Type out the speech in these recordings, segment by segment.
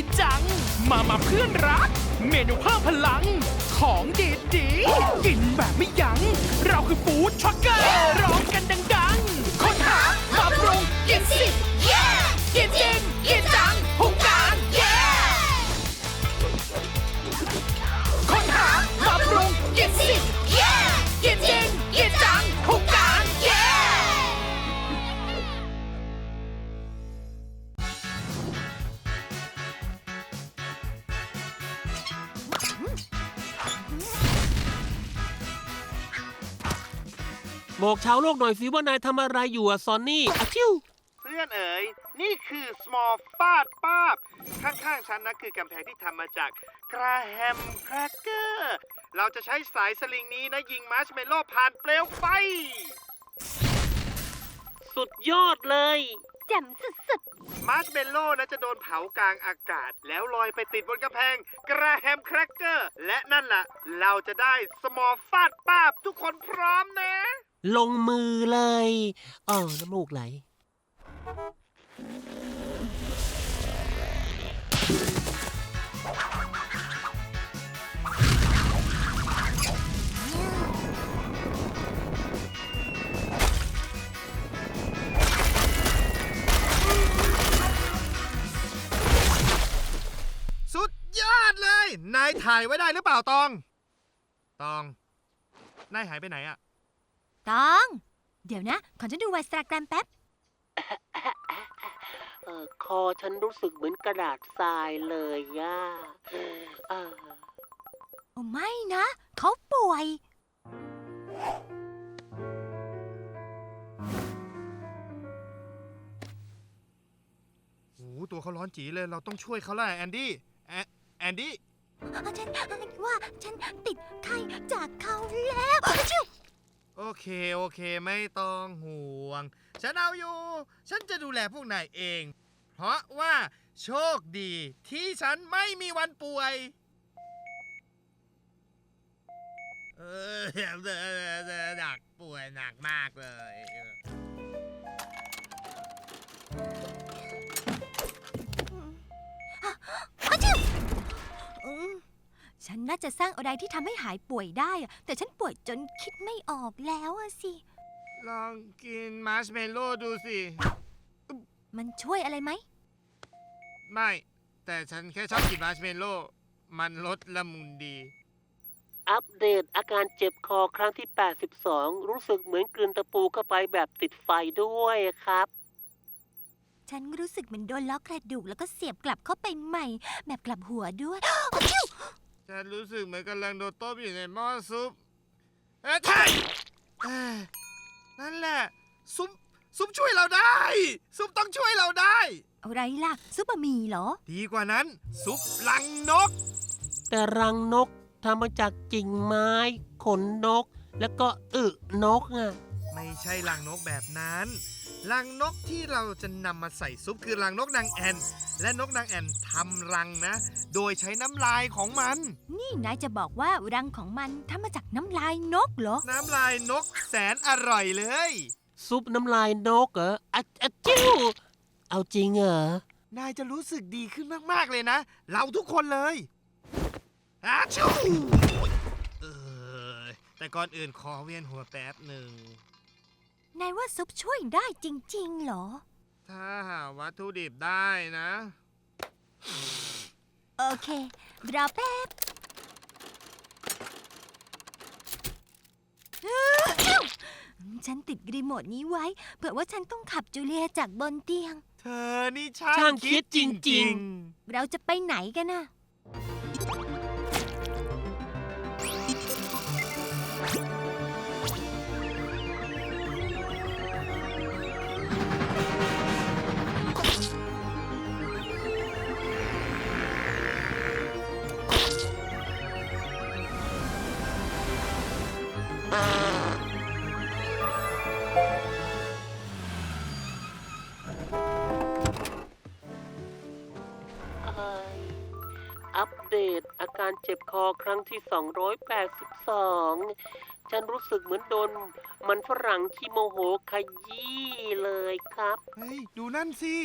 กินจัง มามาเพื่อนรัก เมนูเพิ่มพลัง ของดีดีๆกินแบบไม่ยัง้ง เราคือฟู้ดช็อกเกอร์ร้องกันดังๆ คนหามาปรุงกินสิเย่กินจริงกิน บอกชาวโลกหน่อยสิว่านายทำอะไรอยู่อะซอนนี่อะชิวเพื่อนเอ๋ยนี่คือ small ฟาดป้าบ ข้างๆฉันนะคือกำแพงที่ทำมาจากกระแฮมแครกเกอร์ เราจะใช้สายสลิงนี้นะยิงมาร์ชเมลโล่ผ่านเปลวไฟ สุดยอดเลย แจ่มสุดมาร์ชเมลโล่นะจะโดนเผากลางอากาศ แล้วลอยไปติดบนกำแพง กระแฮมแครกเกอร์ และนั่นล่ะ เราจะได้ small ฟาดป้าบ ทุกคนพร้อมนะ ลงมือเลยอ๋อน้ำมูกไหล สุดยอดเลย นายถ่ายไว้ได้หรือเปล่าตอง ตอง นายหายไปไหนอะ ตอง เดี๋ยวนะ ขอฉันดูไวสตาแกรมแป๊บ เออคอฉันรู้สึกเหมือนกระดาษทรายเลยย่าเออโอ้ไม่นะ เขาป่วย โอ้โหตัวเขาร้อนจีเลย เราต้องช่วยเขาแล้วแอนดี้แอนแอนดี้ฉันว่าฉันติดไข้จากเขาแล้วชิว โอเค โอเค ไม่ต้องห่วง ฉันเอาอยู่ ฉันจะดูแลพวกนายเอง เพราะว่าโชคดีที่ฉันไม่มีวันป่วย เออหนักป่วยหนักมากเลย ฉันน่าจะสร้างอะไรที่ทำให้หายป่วยได้อะแต่ฉันป่วยจนคิดไม่ออกแล้วอะสิ ลองกินมาร์ชเมลโล่ดูสิ มันช่วยอะไรไหม ไม่ แต่ฉันแค่ชอบกินมาร์ชเมลโล่มันลดละมุนดี อัปเดตอาการเจ็บคอครั้งที่ 82 รู้สึกเหมือนกลืนตะปูเข้าไปแบบติดไฟด้วยครับ ฉันรู้สึกเหมือนโดนล็อกกระดูกแล้วก็เสียบกลับเข้าไปใหม่ แบบกลับหัวด้วยชิว ฉันรู้สึกเหมือนกำลังโดนต้มอยู่ในหม้อซุป เอ้ยใช่เอ้ยนั่นแหละ ซุป ซุปช่วยเราได้ ซุปต้องช่วยเราได้ อะไรล่ะ ซุปบะหมี่เหรอ ดีกว่านั้น ซุปลังนก แต่รังนกทำมาจากกิ่งไม้ ขนนก แล้วก็อึนกอะ ไม่ใช่ลังนกแบบนั้น ลังนกที่เราจะนำมาใส่ซุปคือลังนกนางแอ่นและนกนางแอ่นทำรังนะ โดยใช้น้ำลายของมัน นี่นายจะบอกว่ารังของมันทำมาจากน้ำลายนกเหรอ น้ำลายนกแสนอร่อยเลย ซุปน้ำลายนกเหรออะอะจิ้วเอาจริงเหรอนายจะรู้สึกดีขึ้นมาก ๆ เลยนะ เราทุกคนเลยอาชูเออแต่ก่อนอื่นขอเวียนหัวแป๊บหนึ่ง นายว่าซุปช่วยได้จริง ๆ เหรอ ถ้าหาวัตถุดิบได้นะ โอเค รอแป๊บอื้อฉันติดรีโมทนี้ไว้ เผื่อว่าฉันต้องขับจูเลียจากบนเตียง เธอนี่ช่างช่างคิคิดดจจริริงงเราจะไปไหนกันน่ะเอัปเดต อาการเจ็บคอครั้งที่ 282 ฉันรู้สึกเหมือนโดน มันฝรั่งขี้โมโหขยี้เลยครับๆเฮ้ย ดูนั่นสิ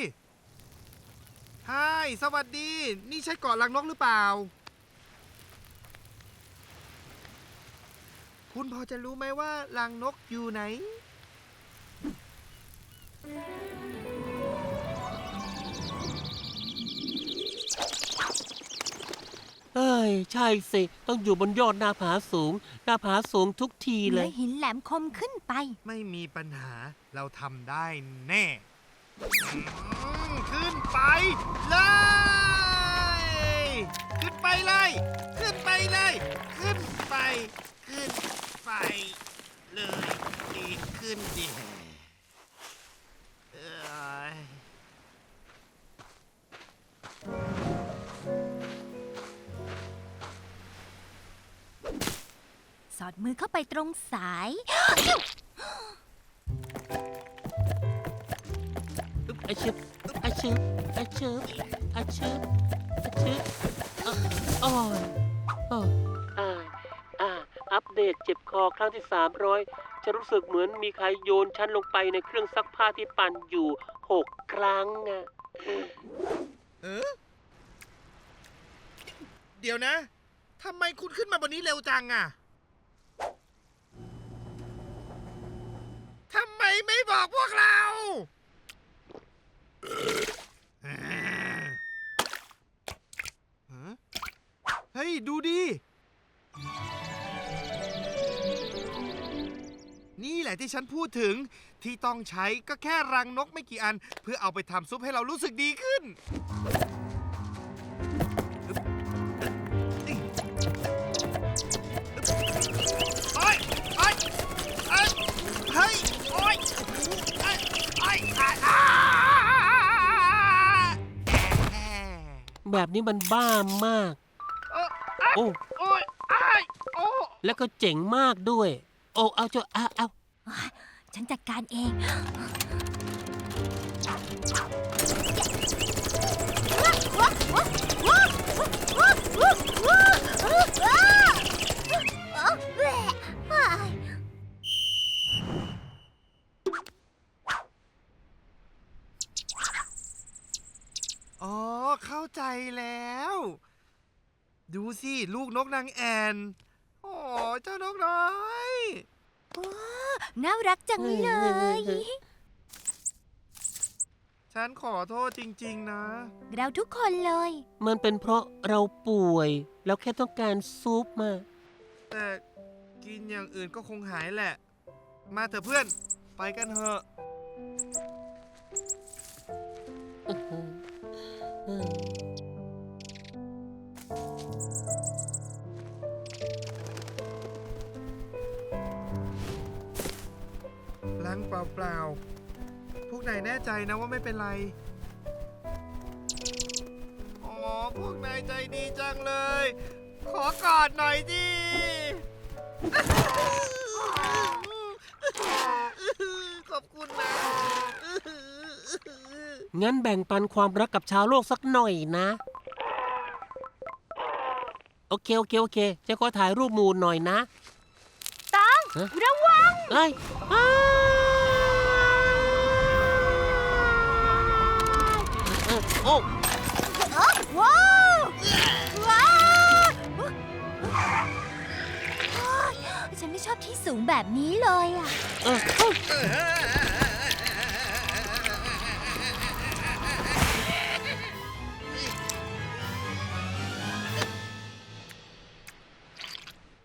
ฮายสวัสดี นี่ใช่เกาะลังนกหรือเปล่า คุณพอจะรู้ไหมว่าลังนกอยู่ไหน เอ้ย ใช่สิ ต้องอยู่บนยอดหน้าผาสูง หน้าผาสูงทุกทีเลเลื่อยยหินแหลมคมขึ้นไป ไม่มีปัญหาเราทำได้แน่อืมขึ้นไปเลย ขึ้นไปเลย ขึ้นไปเลย ขึ้นไป ขึ้นไป เลยดีขึ้นดิ อดมือเข้าไปตรงสายอึ๊บอาชึบอาชึบอาชึบอาชึบอาชึบอะโอ้ยโอ้ยอ่าอ่าอัปเดตเจ็บคอครั้งที่ 300 จะรู้สึกเหมือนมีใครโยนฉันลงไปในเครื่องซักผ้าที่ปั่นอยู่ 6 ครั้งอะเออเดี๋ยวนะ ทำไมคุณขึ้นมาบนนี้เร็วจังอะทำ ไมไม่บอกพวกเราเฮ้ย ดูดิ นี่แหละที่ฉันพูดถึงที่ต้องใช้ก็แค่รังนกไม่กี่อัน เพื่อเอาไปทำซุปให้เรารู้สึกดีขึ้น แบบนี้มันบ้ามากเอ้ยอะโอ้โอ๊ยอ้ายโอ้แล้วก็เจ๋งมากด้วย โอ้เอาเจ้าเอาเอาฉันจัดการเอง ดูสิ ลูกนกนางแอนโอ้เจ้านกน้อยน่ารักจังเลย ฉันขอโทษจริง ๆ นะ เราทุกคนเลย มันเป็นเพราะเราป่วย แล้วแค่ต้องการซุปมา แต่กินอย่างอื่นก็คงหายแหละ มาเถอะเพื่อน ไปกันเถอะ ลังเปล่าๆ พวกนายแน่ใจนะว่าไม่เป็นไร อ๋อ พวกนายใจดีจังเลย ขอกอดหน่อยดิ ขอบคุณนะ งั้นแบ่งปันความรักกับชาวโลกสักหน่อยนะ โอเค โอเค โอเค จะขอถ่ายรูปหมูหน่อยนะ ตัง ฮะ ระวัง เอ้ยอ้า โอ้ว้าวว้าวฉันไม่ชอบที่สูงแบบนี้เลยอะเออเอ้ย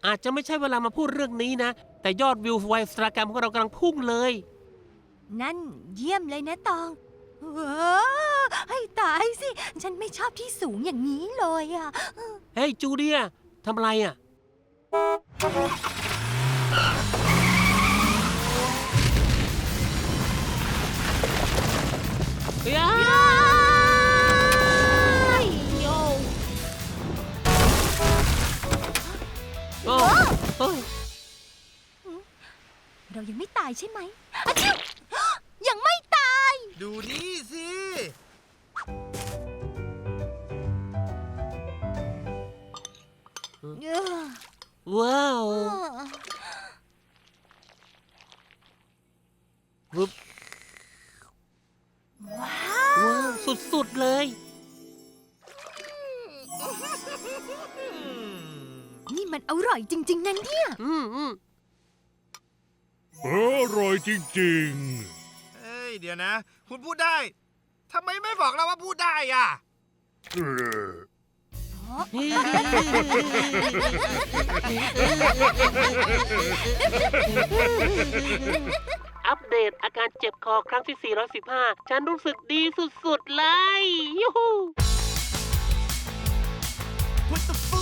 อาจจะไม่ใช่เวลามาพูดเรื่องนี้นะ แต่ยอดวิวไวสตาแกรมของเรากำลังพุ่งเลย นั่นเยี่ยมเลยนะตองว้าว ให้ตายสิ ฉันไม่ชอบที่สูงอย่างนี้เลยอะ เฮ้ยจูเลียทำอะไรอะย้ายโยโอ้เฮ้ยเรายังไม่ตายใช่ไหมอะชิวยังไม่ตาย ดูนี่สิเออ ว้าววุบว้าวสุดๆเลย นี่มันอร่อยจริง ๆ นั่นเนี่ย อือืมอร่อยจริง ๆ เฮ้ย เดี๋ยวนะ คุณพูดได้ ทำไมไม่บอกเราว่าพูดได้อะ อัปเดตอาการเจ็บคอครั้งที่ 415 ฉันรู้สึกดีสุดๆเลยยูฮู Put the food on your